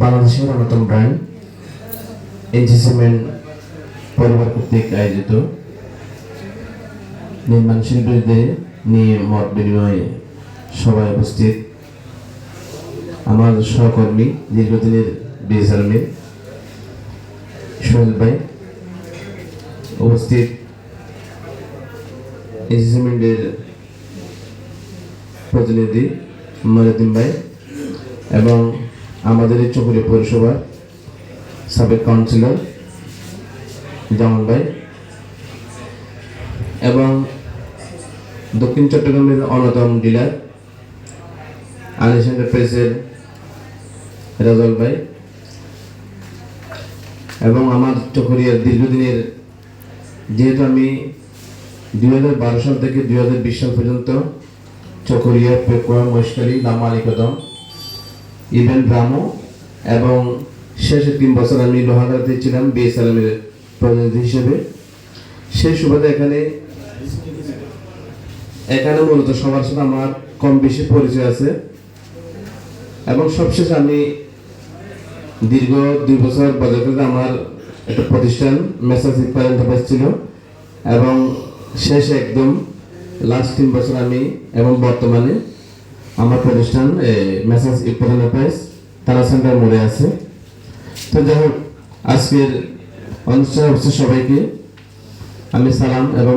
বাংলাদেশের অন্যতম brand NG cement পরিবার কর্তৃক আয়োজিত। নির্মাণ শিল্পীদের নিয়ে মত বিনিময়ে সবাই উপস্থিত। আমার সহকর্মী দীর্ঘদিনের বিএসআরএমের সোহেল ভাই উপস্থিত। এনজি সিমেন্টের প্রতিনিধি মরিউদ্দিন ভাই এবং আমাদের এই পৌরসভার সাবেক কাউন্সিলর জামান ভাই এবং দক্ষিণ চট্টগ্রামের অন্যতম ডিলার আনিস এন্টারপ্রাইজের রাজল ভাই এবং আমার চকরিয়ার দীর্ঘদিনের যেহেতু আমি দুই হাজার বারো সাল থেকে দুই হাজার বিশ সাল পর্যন্ত চকরিয়া, পেকুয়া, মহেশখালী, লামা আলিকদম ইভেন রামো এবং শেষে তিন বছর আমি লোহাগাড়াতে ছিলাম, বিএসএলএমের প্রতিনিধি হিসেবে। সেই সুবাদে এখানে এখানে মূলত সবার সাথে আমার কম বেশি পরিচয় আছে। এবং সবশেষে আমি দীর্ঘ দুই বছর বাজারে আমার একটা প্রতিষ্ঠান মেসাজ ইকবাল ছিল। এবং শেষে একদম লাস্ট তিন বছর আমি এবং বর্তমানে আমার প্রতিষ্ঠান মেসাজ তারা সেন্টার মোড়ে আছে। তো যাই হোক আজকের অনুষ্ঠানে হচ্ছে সবাইকে। আমি সালাম এবং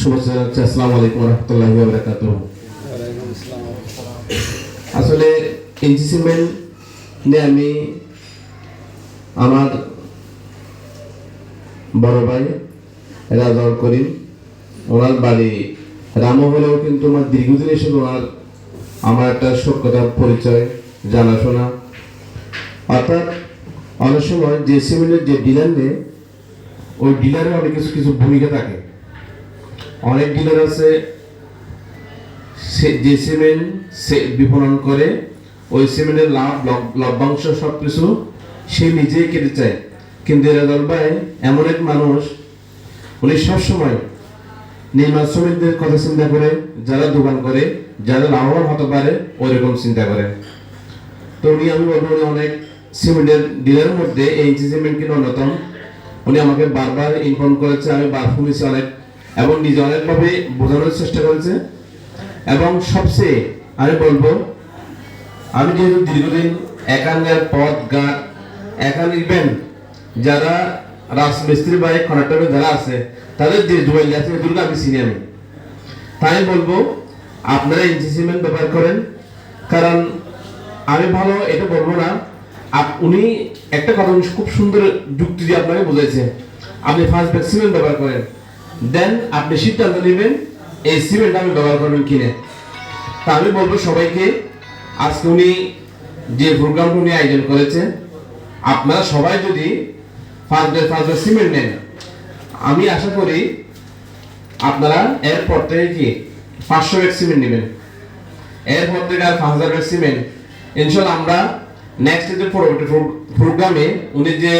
শুভেচ্ছা জানাচ্ছি। আসসালামু আলাইকুম রহমতুল্লাহি আসলে এনজি সিমেন্ট নিয়ে আমি আমার বড় ভাই রাজাউল করিম, ওনার বাড়ি রামও হলেও কিন্তু আমার দীর্ঘদিন এসে ওনার আমার একটা সত্যতা পরিচয়, জানাশোনা। অর্থাৎ, অনেক সময় যে সিমেন্টের যে ডিলার নেই, ওই ডিলারের অনেক কিছু কিছু ভূমিকা থাকে। অনেক ডিলার আছে, সে যে সিমেন্ট সে বিপণন করে, ওই সিমেন্টের লাভ লভ- লভ্যাংশ সব কিছু সে নিজেই কেটে চায়। কিন্তু এরাদল ভাই, এমন এক মানুষ, উনি সবসময় নির্মাণ শ্রমিকদের কথা চিন্তা করে যারা দোকান করে যারা লাভবান হতে পারে, ওইরকম চিন্তা করে। তো উনি আমি বলব, উনি অনেক সিমেন্টের ডিলারের মধ্যে এই সিমেন্ট কিন্তু অন্যতম। উনি আমাকে বারবার ইনফর্ম করেছে, আমি বার শুনেছি অনেক, এবং নিজে অনেকভাবে বোঝানোর চেষ্টা করেছে। এবং সবচেয়ে আমি বলব, আমি যেহেতু দীর্ঘদিন একাঙ্গের পথ গাট একান ইভেন যারা রাজমিস্ত্রি বা কন্ট্রাক্টর যারা আছে, তাদের যে জুয়েল আছে এগুলো আমি চিনি আমি। তাই বলব আপনারা এনজি সিমেন্ট ব্যবহার করেন, কারণ আমি ভালো এটা বলব না। উনি একটা কথা খুব সুন্দর যুক্তি দিয়ে আপনাকে বুঝেছে আপনি ফার্স্ট ব্যাগ সিমেন্ট ব্যবহার করেন দেন আপনি সিদ্ধান্ত নেবেন এই সিমেন্ট আমি ব্যবহার করবেন কিনে। তা আমি বলব সবাইকে, আজকে উনি যে প্রোগ্রামটা উনি আয়োজন করেছেন আপনারা সবাই যদি first bag first bag cement নেন, আমি আশা করি আপনারা এরপর থেকে কি পাঁচশো ব্যাগ সিমেন্ট নেবেন। এরপর থেকে আর পাঁচ হাজার ব্যাগ সিমেন্ট। ইনশাল্লাহ আমরা নেক্সট যে প্রোগ্রামে উনি যে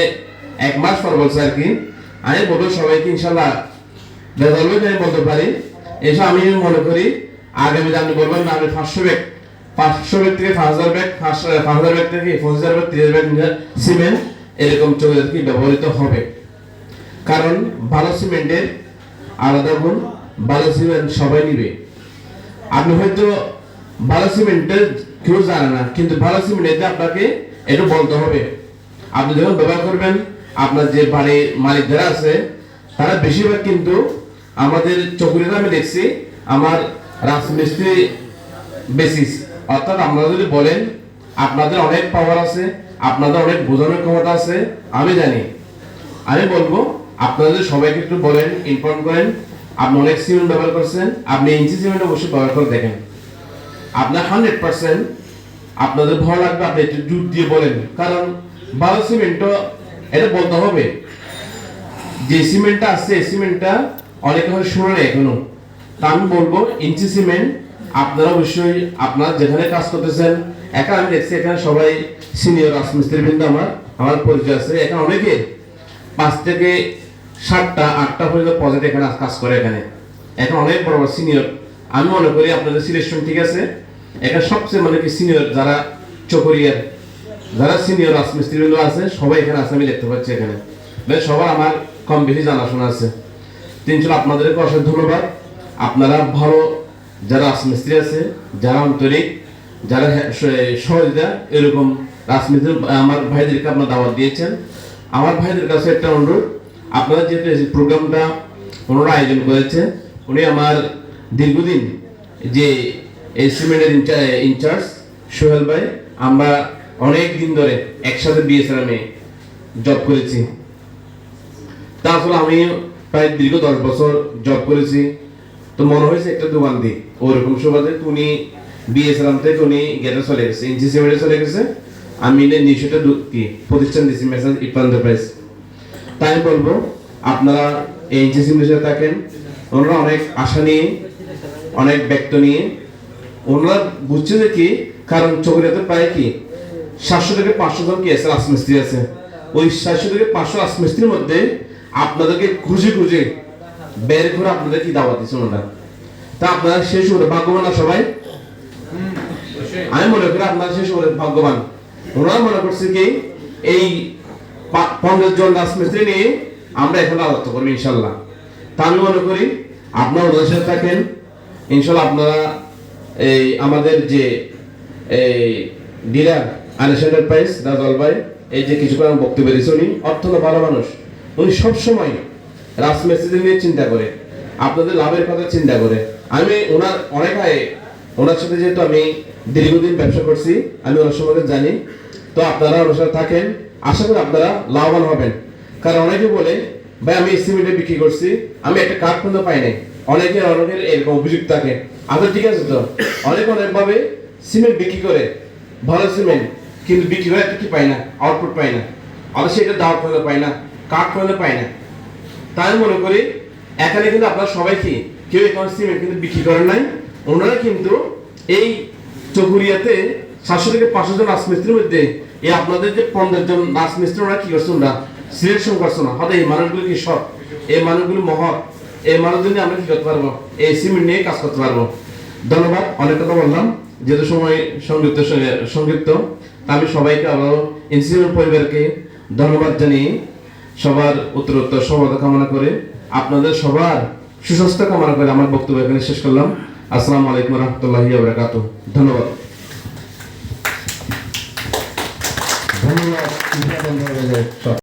এক মাস পর বলছে আর কি, আমি বলব সবাইকে ইনশাল্লাহ রেজাল্ট আমি বলতে পারি। এসব আমি মনে করি আগামী আপনি বলবেন না আমি পাঁচশো ব্যাগ পাঁচশো ব্যাগ থেকে পাঁচ হাজার ব্যাগ, পাঁচ হাজার ব্যাগ থেকে পঁচিশ হাজার ব্যাগ, তিরিশ ব্যাগ সিমেন্ট, এরকম চলে কি ব্যবহৃত হবে। কারণ ভালো সিমেন্টের আলাদা গুণ, ভালো সিমেন্ট সবাই নিবে। আপনি হয়তো ভালো সিমেন্টের কেউ জানে না, কিন্তু ভালো সিমেন্টের আপনাকে একটু বলতে হবে। আপনি যখন ব্যবহার করবেন, আপনার যে বাড়ির মালিক যারা আছে, তারা বেশিরভাগ কিন্তু আমাদের চকুরিতে আমি দেখছি, আমার রাজমিস্ত্রি বেসিস অর্থাৎ আপনারা যদি বলেন, আপনাদের অনেক পাওয়ার আছে, আপনাদের অনেক বোঝানোর ক্ষমতা আছে, আমি জানি। আমি বলব আপনাদের সবাইকে একটু বলেন ইনফর্ম করেন আপনি অনেক সিমেন্ট ব্যবহার করছেন, আপনি ইঞ্চি সিমেন্ট অবশ্যই ব্যবহার করে দেখেন। আপনার হান্ড্রেড পার্সেন্ট আপনাদের ভালো লাগবে, আপনি একটু জুট দিয়ে বলেন। কারণ ভালো সিমেন্টও এটা বলতে হবে, যে সিমেন্টটা আছে, এই সিমেন্টটা অনেকে হয়তো শুনে নেই এখনও। তা আমি বলব, ইঞ্চি সিমেন্ট আপনারা অবশ্যই আপনারা যেখানে কাজ করতেছেন, একা আমি দেখছি, এখানে সবাই সিনিয়র রাজমিস্ত্রি বৃন্দ আমার আমার পরিচয় আছে। এখানে অনেকে পাঁচ থেকে সাতটা আটটা পর্যন্ত প্রজেক্ট এখানে কাজ করে এখানে। এখন অনেক বড় বড় সিনিয়র আমি মনে করি আপনাদের সিলেকশন ঠিক আছে। এখানে সবচেয়ে মানে কি সিনিয়র যারা চকরিয়ার যারা সিনিয়র রাজমিস্ত্রি আছে সবাই এখানে আছে আমি দেখতে পাচ্ছি এখানে। সবার আমার কম বেশি জানাশোনা আছে। তিন তিনজন আপনাদেরকে অশেষ ধন্যবাদ। আপনারা ভালো যারা রাজমিস্ত্রি আছে যারা আন্তরিক যারা হ্যাঁ, সহযোগিতা এরকম রাজমিস্ত্রি আমার ভাইদেরকে আপনার দাওয়াত দিয়েছেন। আমার ভাইদের কাছে একটা অনুরোধ আপনারা এই প্রোগ্রামটা ওনারা আয়োজন করেছে, উনি আমার দীর্ঘদিন যে এই সিমেন্টের ইনচার্জ সোহেল ভাই, আমরা অনেক দিন ধরে একসাথে বিএসআরএমে জব করেছি। তারপরে আমি প্রায় দীর্ঘ দশ বছর জব করেছি। তো মনে হয়েছে একটা দোকান দিই, ওরকম সুবাদে উনি বিএসআরাম থেকে উনি গেটে চলে গেছে ইঞ্চি সিমেন্টে চলে গেছে। আমি নিশ্চয়টা প্রতিষ্ঠান দিয়েছি মেসেজ ইপান এন্টারপ্রাইজ তাই বলব আপনারা এই ইঞ্চি সিমেন্টের থাকেন। ওনারা অনেক আশা নিয়ে অনেক ব্যক্ত নিয়ে। ওনারা বুঝছে যে কি কারণ চকরিয়াতে প্রায় কি সাতশো থেকে পাঁচশো জন কি আছে রাজমিস্ত্রি আছে। ওই সাতশো থেকে পাঁচশো রাজমিস্ত্রির মধ্যে আপনাদেরকে খুঁজে খুঁজে বের করে আপনাদের কি দাওয়াত দিচ্ছে ওনারা। তা আপনারা শেষ করে ভাগ্যবান না সবাই? আমি মনে করি আপনারা শেষ করে ভাগ্যবান। ওনারা মনে করছে কি এই পা- পঞ্চাশ জন রাজমিস্ত্রি নিয়ে আমরা এখন আলোচনা করব ইনশাল্লাহ। তা আমি মনে করি আপনারা ওদের সাথে থাকেন। ইনশাল্লাহ আপনারা এই আমাদের যে এই ডিলার আনিস এন্টারপ্রাইজ রাজল ভাই, এই যে কিছুক্ষণ বক্তব্য দিয়েছে উনি অত্যন্ত ভালো মানুষ। উনি সবসময় রাজমিস্ত্রি নিয়ে চিন্তা করে, আপনাদের লাভের কথা চিন্তা করে। আমি ওনার অনেক আগে ওনার সাথে যেহেতু আমি দীর্ঘদিন ব্যবসা করছি, আমি ওনার সম্পর্কে জানি। তো আপনারা ওনার সাথে থাকেন আশা করি আপনারা লাভবান হবেন। কারণ অনেকে বলে, ভাই, আমি সিমেন্টে বিক্রি করছি, আমি একটা কাঠ পর্যন্ত পাই নাই। অনেকে অনেকের এরকম অভিযোগ থাকে। আচ্ছা ঠিক আছে তো। অনেক অনেকভাবে সিমেন্ট বিক্রি করে, ভালো সিমেন্ট, কিন্তু বিক্রি করে কি পাই না আউটপুট পাই না। অথচ সেটা দাওয়াত পর্যন্ত পাই না, কাঠ পর্যন্ত পাই না। তাই মনে করি, এখানে কিন্তু আপনারা সবাই কি, কেউ এখন সিমেন্ট কিন্তু বিক্রি করেন নাই। ওনারা কিন্তু এই চকুরিয়াতে সাতশো থেকে পাঁচশো জন রাজমিস্ত্রির মধ্যে এই আপনাদের যে পনেরো জন রাজমিস্ত্রি ওরা কি করছে ওরা সিলেকশন করছে না। হয়তো এই মানুষগুলো কি সৎ? এই মানুষগুলো মহৎ? এই নিয়ে আমরা কি করতে পারব? এই সিমেন্ট নিয়ে কাজ করতে পারব? ধন্যবাদ। অনেক কথা বললাম। যেহেতু সময় সংযুক্ত সংযুক্ত আমি সবাইকে আবারও ইনসিডেন্ট পরিবারকে ধন্যবাদ জানিয়ে সবার উত্তরোত্তর সফলতা কামনা করে আপনাদের সবার সুস্বাস্থ্য কামনা করে আমার বক্তব্য এখানে শেষ করলাম। আসসালামু আলাইকুম রহমতুল্লাহি বারাকাতু ধন্যবাদ ধন্যবাদ